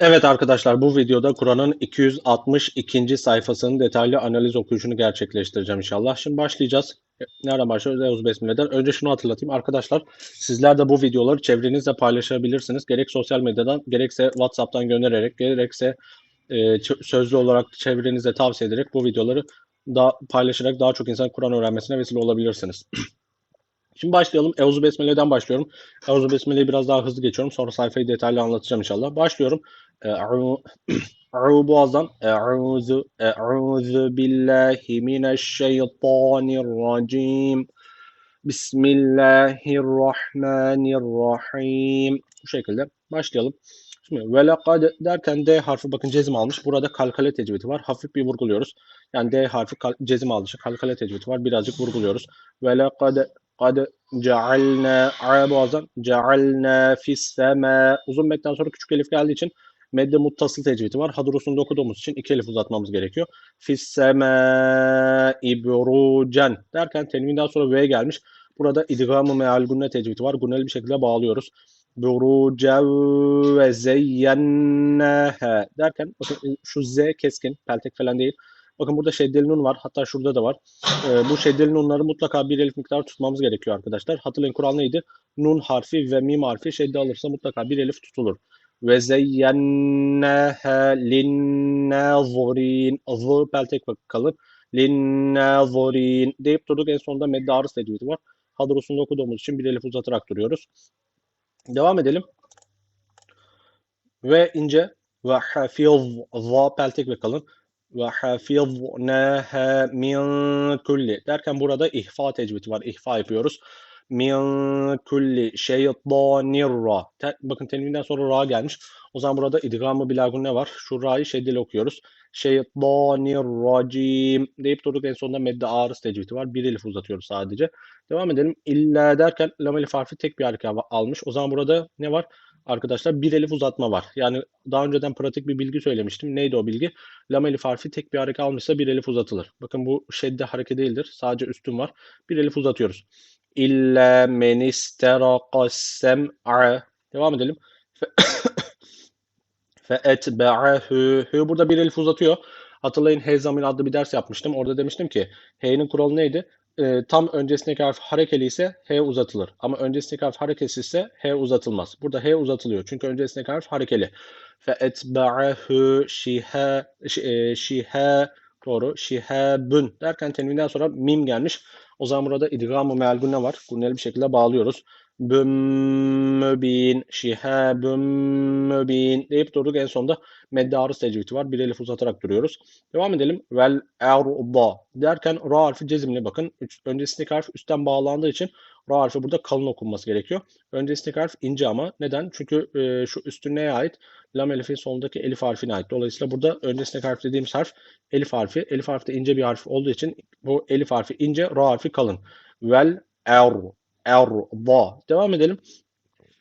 Evet arkadaşlar bu videoda Kur'an'ın 262. sayfasının detaylı analiz okuyuşunu gerçekleştireceğim inşallah. Şimdi başlayacağız. Nereden başlıyoruz? Eûzü Besmele'den. Önce şunu hatırlatayım arkadaşlar. Sizler de bu videoları çevrenizle paylaşabilirsiniz. Gerek sosyal medyadan gerekse WhatsApp'tan göndererek gerekse e, sözlü olarak çevrenize tavsiye ederek bu videoları da paylaşarak daha çok insan Kur'an öğrenmesine vesile olabilirsiniz. Şimdi başlayalım. Euzu Besmele'den başlıyorum. Euzu Besmele'yi biraz daha hızlı geçiyorum. Sonra sayfayı detaylı anlatacağım inşallah. Başlıyorum. Eû boğazdan. Eûzu, eûzu billahi mineşşeytanirracim. Bismillahirrahmanirrahim. Bu şekilde başlayalım. Şimdi velakad derken D harfi bakın cezim almış. Burada kalkale tecvidi var. Hafif bir vurguluyoruz. Yani D harfi cezim almış. Kalkale tecvidi var. Birazcık vurguluyoruz. Velakad kad cealna a boğazdan cealna fis sema uzun metten sonra küçük elif geldiği için medde muttasıl tecvidi var. Hadurusunda okuduğumuz için iki elif uzatmamız gerekiyor. Fis sema ibrucen derken tenvinden sonra V gelmiş. Burada idgamı meal gunne tecvidi var. Gunneli bir şekilde bağlıyoruz. Burucev ve zeyyennehe derken şu Z keskin peltek falan değil. Bakın burada şeddeli nun var. Hatta şurada da var. E, bu şeddeli nunları mutlaka bir elif miktarı tutmamız gerekiyor arkadaşlar. Hatırlayın kural neydi? Nun harfi ve mim harfi şedde alırsa mutlaka bir elif tutulur. Ve zeyyennehe linnâzurin. Zı peltek kalır. Linnâzurin deyip durduk. En sonunda medde arız tecvidi var. Hadrosunda okuduğumuz için bir elif uzatarak duruyoruz. Devam edelim. Ve ince ve hafiz za peltek ve kalın ve hafiznaha min kulli derken burada ihfa tecvidi var. İhfa yapıyoruz. Min kulli şeytanirra. Bakın tenvinden sonra ra gelmiş. O zaman burada idgamı bilagun ne var? Şu ra'yı şeddeli okuyoruz. Şeytanirracim deyip durduk en sonunda medde ağrıs tecvidi var. Bir elif uzatıyoruz sadece. Devam edelim. İlla derken lam elif harfi tek bir hareket almış. O zaman burada ne var? Arkadaşlar bir elif uzatma var. Yani daha önceden pratik bir bilgi söylemiştim. Neydi o bilgi? Lam elif harfi tek bir hareket almışsa bir elif uzatılır. Bakın bu şedde hareket değildir. Sadece üstün var. Bir elif uzatıyoruz. İlla men isteraqa Devam edelim. Fe etbe'ahu. Burada bir elif uzatıyor. Hatırlayın Heyzamil adlı bir ders yapmıştım. Orada demiştim ki H'nin kuralı neydi? E, tam öncesindeki harf harekeli ise H uzatılır. Ama öncesindeki harf hareketsiz ise H uzatılmaz. Burada H uzatılıyor. Çünkü öncesindeki harf harekeli. Fe etba'ahu şiha e, şiha doğru şihabun derken tenvinden sonra mim gelmiş. O zaman burada idgam-ı meal gunne var. Gunneli bir şekilde bağlıyoruz. Mübin, şihabüm mübin deyip durduk. En sonunda medde arız tecvidi var. Bir elif uzatarak duruyoruz. Devam edelim. Vel erda derken ra harfi cezimli bakın. Öncesindeki harf üstten bağlandığı için ra harfi burada kalın okunması gerekiyor. Öncesindeki harf ince ama neden? Çünkü e, şu üstün neye ait? Lam elifin sonundaki elif harfine ait. Dolayısıyla burada öncesindeki harf dediğimiz harf elif harfi. Elif harfi de ince bir harf olduğu için bu elif harfi ince, ra harfi kalın. Vel er erda. Devam edelim.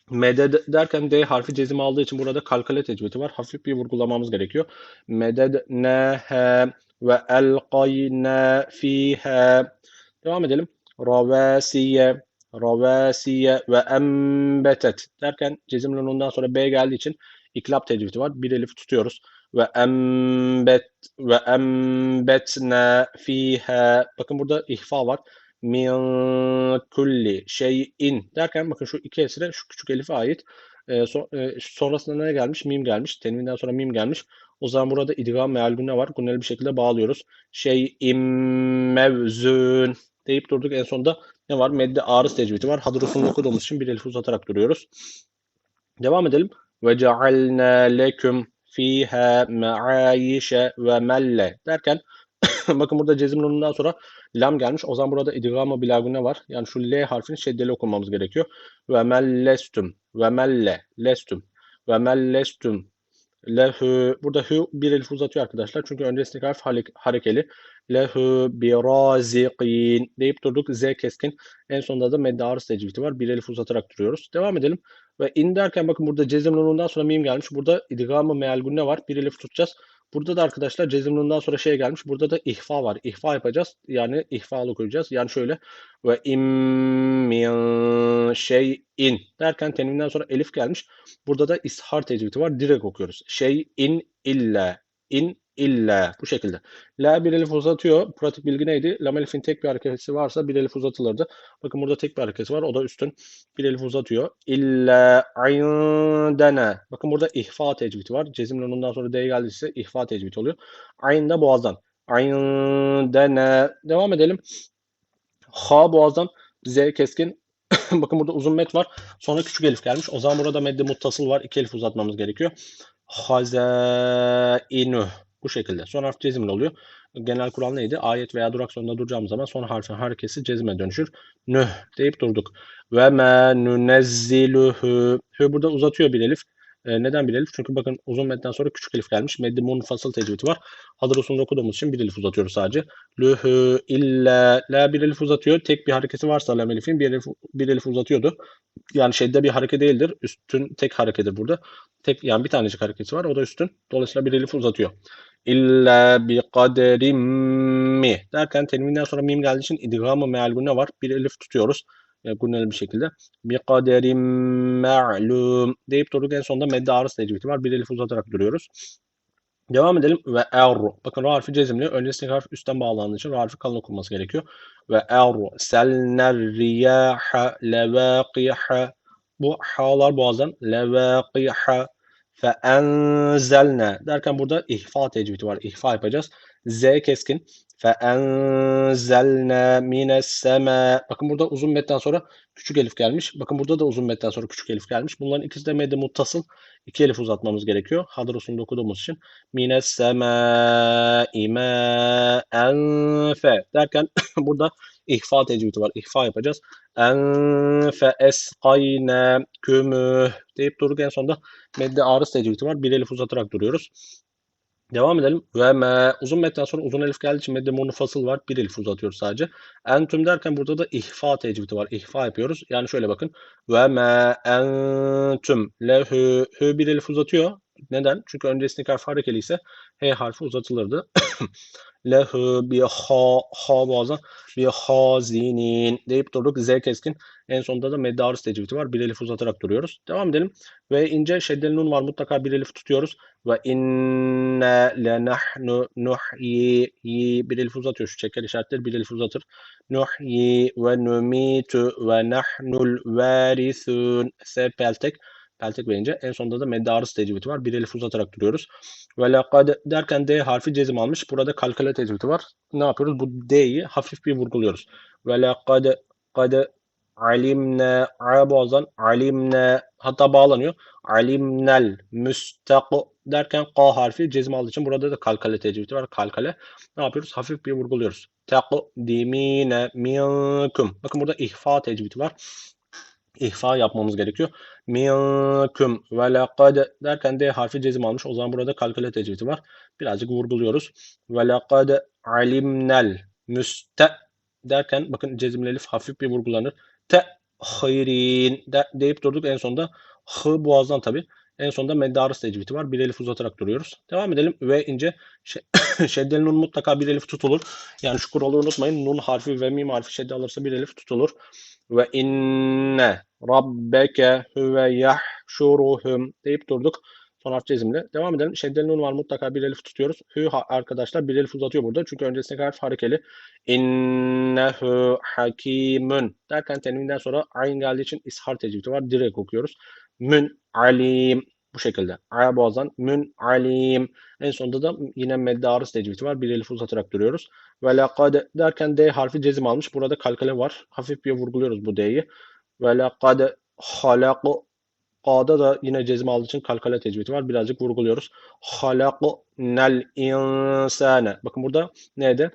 Meded derken D harfi cezim aldığı için burada kalkale tecvidi var. Hafif bir vurgulamamız gerekiyor. Meded nehe ve elqayna fiha. Devam edelim. Ravasiye ravasiye ve embetet derken cezimle ondan sonra B geldiği için iklap tecvidi var. Bir elif tutuyoruz. Ve embet ve embetne fiha. Bakın burada ihfa var min kulli şeyin derken bakın şu iki esire şu küçük elife ait. E, so, e, sonrasında ne gelmiş? Mim gelmiş. Tenvinden sonra mim gelmiş. O zaman burada idgam meal günne var. Gunneli bir şekilde bağlıyoruz. Şey mevzun deyip durduk. En sonunda ne var? Medde ağrıs tecvidi var. Hadrusunu okuduğumuz için bir elif uzatarak duruyoruz. Devam edelim. Ve cealna leküm fiha ma'ayişe ve melle derken bakın burada cezim sonra lam gelmiş. O zaman burada idgamı bilagune var. Yani şu L harfini şeddeli okumamız gerekiyor. Ve mellestum. Ve melle. Lestum. Ve mellestum. Lehu. Burada hu bir elif uzatıyor arkadaşlar. Çünkü öncesindeki harf harekeli. Lehu biraziqin deyip durduk. Z keskin. En sonunda da medde arız tecvidi var. Bir elif uzatarak duruyoruz. Devam edelim. Ve in derken bakın burada cezim sonra mim gelmiş. Burada idgamı meal gunne var. Bir elif tutacağız. Burada da arkadaşlar cezimlundan sonra şey gelmiş. Burada da ihfa var. İhfa yapacağız. Yani ihfalı koyacağız. Yani şöyle ve im min şeyin derken tenvinden sonra elif gelmiş. Burada da ishar tecvidi var. Direkt okuyoruz. Şeyin illa in illa bu şekilde. La bir elif uzatıyor. Pratik bilgi neydi? Lam elifin tek bir hareketi varsa bir elif uzatılırdı. Bakın burada tek bir hareketi var. O da üstün. Bir elif uzatıyor. İlla indena. Bakın burada ihfa tecvidi var. Cezimle ondan sonra D geldiyse ihfa tecvidi oluyor. Ayn da boğazdan. Indena. Devam edelim. Ha boğazdan. Z keskin. Bakın burada uzun met var. Sonra küçük elif gelmiş. O zaman burada medde muttasıl var. İki elif uzatmamız gerekiyor. Hazainu. Bu şekilde. Son harf cezimli oluyor. Genel kural neydi? Ayet veya durak sonunda duracağımız zaman son harfin harekesi cezime dönüşür. Nüh deyip durduk. Ve ma nunezziluhu. Hü burada uzatıyor bir elif. E, neden bir elif? Çünkü bakın uzun metten sonra küçük elif gelmiş. Meddi munfasıl tecvidi var. Hazır usulünde okuduğumuz için bir elif uzatıyoruz sadece. Lühü illa la bir elif uzatıyor. Tek bir hareketi varsa lam elifin bir elif, bir elif uzatıyordu. Yani şedde bir hareket değildir. Üstün tek harekettir burada. Tek yani bir tanecik hareketi var. O da üstün. Dolayısıyla bir elif uzatıyor. İlla bi kaderim mi derken tenvinden sonra mim geldiği için idgamı meal gunne var. Bir elif tutuyoruz. Yani gunneli bir şekilde. Bi kaderim ma'lum deyip durduk en sonunda medde arız tecvidi var. Bir elif uzatarak duruyoruz. Devam edelim. Ve erru. Bakın ra harfi cezimli. Öncesindeki harf üstten bağlandığı için ra harfi kalın okunması gerekiyor. Ve erru. Selner riyaha levaqiha. Bu ha'lar boğazdan. Levaqiha. Fe enzelne. Derken burada ihfa tecvidi var. İhfa yapacağız. Z keskin. Fe enzelne mines sema. Bakın burada uzun metten sonra küçük elif gelmiş. Bakın burada da uzun metten sonra küçük elif gelmiş. Bunların ikisi de medde muttasıl. İki elif uzatmamız gerekiyor. Hadır usulünde okuduğumuz için. Mines sema imaen fe derken burada ihfa tecvidi var. İhfa yapacağız. En fe eskayne kümüh deyip durduk en sonunda medde arız tecvidi var. Bir elif uzatarak duruyoruz. Devam edelim. Ve me uzun metten sonra uzun elif geldiği için medde munfasıl var. Bir elif uzatıyoruz sadece. Entüm derken burada da ihfa tecvidi var. İhfa yapıyoruz. Yani şöyle bakın. Ve me entüm lehü hü bir elif uzatıyor. Neden? Çünkü öncesindeki harf harekeli ise H harfi uzatılırdı. lehü bi ha ha boğazdan bi hazinin deyip durduk. Z keskin. En sonunda da medde arız tecvidi var. Bir elif uzatarak duruyoruz. Devam edelim. Ve ince şeddeli nun var. Mutlaka bir elif tutuyoruz. Ve inne lenahnu nuhyi yi bir elif uzatıyor. Şu çeker işaretleri bir elif uzatır. Nuhyi ve numitu ve nahnul varithun. S peltek. Verince en sonunda da medde arız tecvidi var. Bir elif uzatarak duruyoruz. Ve derken D harfi cezim almış. Burada kalkale tecvidi var. Ne yapıyoruz? Bu D'yi hafif bir vurguluyoruz. Ve lekad kad alimne a boğazdan alimne hatta bağlanıyor. Alimnel müstak derken K harfi cezim aldığı için burada da kalkale tecvidi var. Kalkale. Ne yapıyoruz? Hafif bir vurguluyoruz. Takdimine minkum. Bakın burada ihfa tecvidi var. İhfa yapmamız gerekiyor. Minkum ve lekad derken D harfi cezim almış. O zaman burada kalkale tecvidi var. Birazcık vurguluyoruz. Ve lekad alimnel müste derken bakın cezimli elif hafif bir vurgulanır. Te hayrin de, deyip durduk en sonunda hı boğazdan tabi. En sonunda meddarız tecvidi var. Bir elif uzatarak duruyoruz. Devam edelim. Ve ince şeddeli nun mutlaka bir elif tutulur. Yani şu kuralı unutmayın. Nun harfi ve mim harfi şedde alırsa bir elif tutulur. Ve inne rabbeke huve yahşuruhum deyip durduk. Son harf cezimli. Devam edelim. Şeddeli nun var mutlaka bir elif tutuyoruz. Hü arkadaşlar bir elif uzatıyor burada. Çünkü öncesindeki harf harekeli. İnnehu hakimun derken tenvinden sonra ayn geldiği için ishar tecvidi var. Direkt okuyoruz. Mün alim bu şekilde. Aya boğazdan mün alim. En sonunda da yine medde arız tecvidi var. Bir elif uzatarak duruyoruz. Ve lekad derken D harfi cezim almış. Burada kalkale var. Hafif bir vurguluyoruz bu D'yi. Ve lekad halak A'da da yine cezim aldığı için kalkale tecvidi var. Birazcık vurguluyoruz. Halaknel insane. Bakın burada neydi?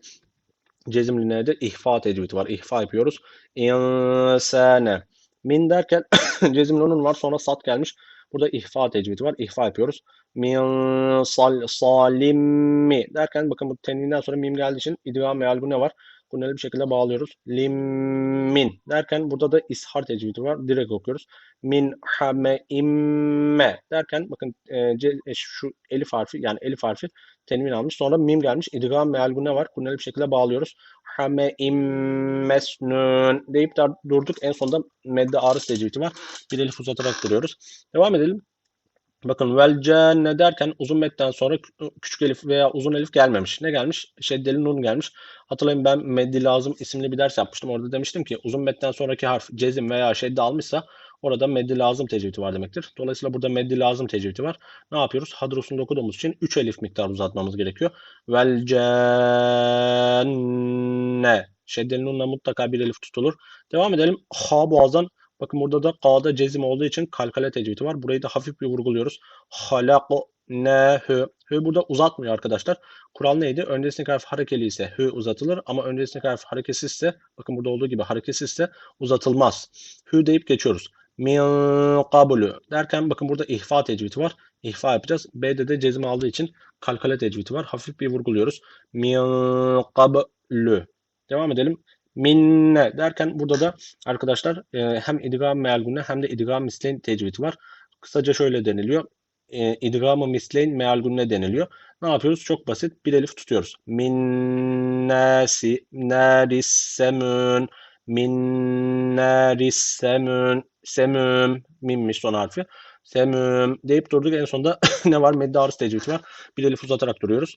Cezimli neydi? İhfa tecvidi var. İhfa yapıyoruz. İnsane. Min derken cezimli onun var. Sonra sat gelmiş. Burada ihfa tecvidi var. İhfa yapıyoruz. Min sal, salimmi derken bakın bu tenvinden sonra mim geldiği için idgam meal bu ne var? Gunneli bir şekilde bağlıyoruz. Limmin derken burada da ishar tecvidi var. Direkt okuyoruz. Min hame imme derken bakın e, e, şu elif harfi yani elif harfi tenvin almış. Sonra mim gelmiş. İdgam meal gunne var. Gunneli bir şekilde bağlıyoruz. Hame immesnun deyip de durduk. En sonunda medde arız tecvidi var. Bir elif uzatarak duruyoruz. Devam edelim. Bakın vel cenne derken uzun metten sonra küçük elif veya uzun elif gelmemiş. Ne gelmiş? Şeddeli nun gelmiş. Hatırlayın ben meddi lazım isimli bir ders yapmıştım. Orada demiştim ki uzun metten sonraki harf cezim veya şedde almışsa orada meddi lazım tecvidi var demektir. Dolayısıyla burada meddi lazım tecvidi var. Ne yapıyoruz? Hadrosunu okuduğumuz için 3 elif miktarı uzatmamız gerekiyor. Vel cenne. Şeddeli nunla mutlaka bir elif tutulur. Devam edelim. Ha boğazdan Bakın burada da K'da cezim olduğu için kalkale tecvidi var. Burayı da hafif bir vurguluyoruz. Halaknehü. Hü burada uzatmıyor arkadaşlar. Kural neydi? Öncesindeki harf harekeli ise hü uzatılır ama öncesindeki harf hareketsizse bakın burada olduğu gibi hareketsizse uzatılmaz. Hü deyip geçiyoruz. Min kabulü derken bakın burada ihfa tecvidi var. İhfa yapacağız. B'de de cezim aldığı için kalkale tecvidi var. Hafif bir vurguluyoruz. Min kabulü. Devam edelim minne derken burada da arkadaşlar e, hem idgam meal gunne hem de idgam misleyn tecvidi var. Kısaca şöyle deniliyor. E, idgam-ı misleyn meal gunne deniliyor. Ne yapıyoruz? Çok basit. Bir elif tutuyoruz. Min nasi naris semün min naris semün semüm mimmiş son harfi. Semüm deyip durduk. En sonunda ne var? Medde arız tecvidi var. Bir elif uzatarak duruyoruz.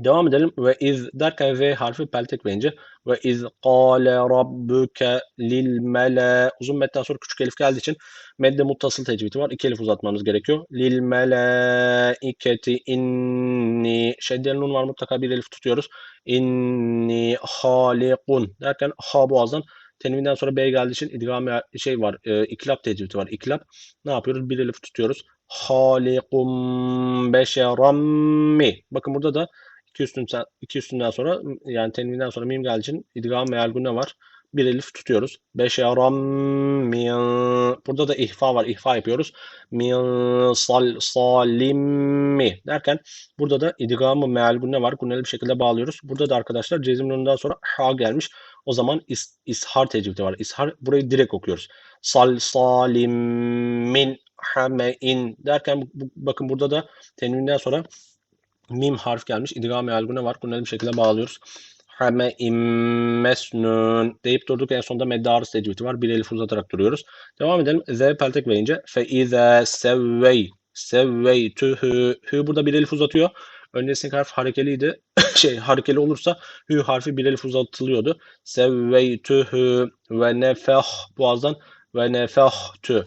Devam edelim. Ve iz derken V harfi peltek verince ve iz kâle rabbuke lil mele uzun metten sonra küçük elif geldiği için medde muttasıl tecvidi var. İki elif uzatmamız gerekiyor. Lil melaiketi inni şeddeli nun var mutlaka bir elif tutuyoruz. İnni halikun derken ha boğazdan tenvinden sonra B geldiği için idgam şey var. E, iklap tecvidi var. İklap. Ne yapıyoruz? Bir elif tutuyoruz. Halikum beşerammi. Bakın burada da iki üstünden, iki üstünden sonra yani tenvinden sonra mim için idgam meal gunne var. Bir elif tutuyoruz. Beşeram min burada da ihfa var. İhfa yapıyoruz. Min sal salimmi derken burada da idgamı meal gunne var. Gunneli bir şekilde bağlıyoruz. Burada da arkadaşlar cezimlerinden sonra ha gelmiş. O zaman is, ishar tecvidi var. İshar burayı direkt okuyoruz. Sal salim min hamein derken bakın burada da tenvinden sonra mim harf gelmiş. İdgam-ı var. Bunları bir şekilde bağlıyoruz. Hame immesnun deyip durduk. En sonunda meddarı tecvidi var. Bir elif uzatarak duruyoruz. Devam edelim. Z peltek verince fe ize sevvey sevveytühü hü burada bir elif uzatıyor. Öncesindeki harf harekeliydi. şey harekeli olursa hü harfi bir elif uzatılıyordu. Sevveytühü ve nefeh boğazdan ve nefehtü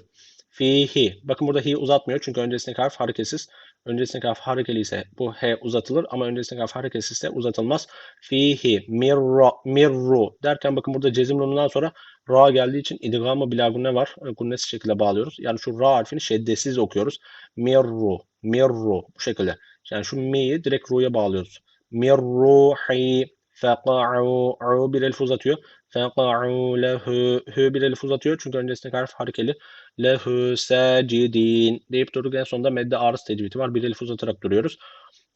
fihi. Bakın burada hi uzatmıyor çünkü öncesindeki harf hareketsiz. Öncesindeki harf harekeli ise bu h uzatılır ama öncesindeki harf hareketsiz ise uzatılmaz. Fihi mirru mirru derken bakın burada cezim nunundan sonra ra geldiği için idgamı bila gunne var. Gunnesi şekilde bağlıyoruz. Yani şu ra harfini şeddesiz okuyoruz. Mirru mirru bu şekilde. Yani şu mi'yi direkt ru'ya bağlıyoruz. Mirruhi feka'u bir elif uzatıyor. Feka'u lehu hü bir elif uzatıyor. Çünkü öncesindeki harf harekeli. Lehu sacidin deyip durduk. En sonunda medde arız tecvidi var. Bir elif uzatarak duruyoruz.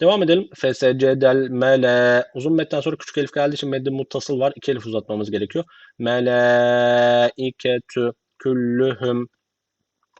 Devam edelim. Fesecedel mele. Uzun metten sonra küçük elif geldiği için medde muttasıl var. İki elif uzatmamız gerekiyor. Melaiketü küllühüm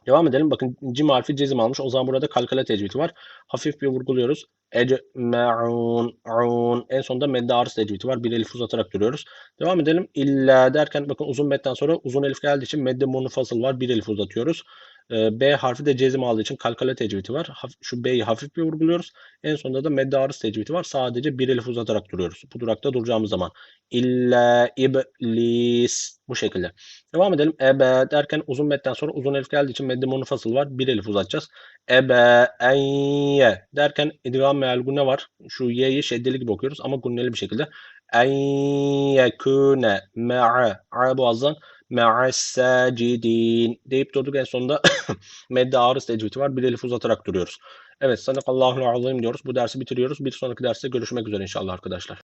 Devam edelim. Bakın cim harfi cezim almış. O zaman burada kalkale tecvidi var. Hafif bir vurguluyoruz. Ecme'un un. En sonunda medde arız tecvidi var. Bir elif uzatarak duruyoruz. Devam edelim. İlla derken bakın uzun metten sonra uzun elif geldiği için medde munfasıl var. Bir elif uzatıyoruz. B harfi de cezim aldığı için kalkale tecvidi var. Şu B'yi hafif bir vurguluyoruz. En sonunda da medde arız tecvidi var. Sadece bir elif uzatarak duruyoruz. Bu durakta duracağımız zaman. İlla iblis. Bu şekilde. Devam edelim. Ebe derken uzun metten sonra uzun elif geldiği için medde munfasıl var. Bir elif uzatacağız. Ebe enye derken idgam meal gunne var. Şu y'yi şeddeli gibi okuyoruz ama gunneli bir şekilde. En yekune me'a. A boğazdan me'as-sacidin deyip durduk en sonunda medde arız tecvidi var. Bir elif uzatarak duruyoruz. Evet sadakallahu azim diyoruz. Bu dersi bitiriyoruz. Bir sonraki derste görüşmek üzere inşallah arkadaşlar.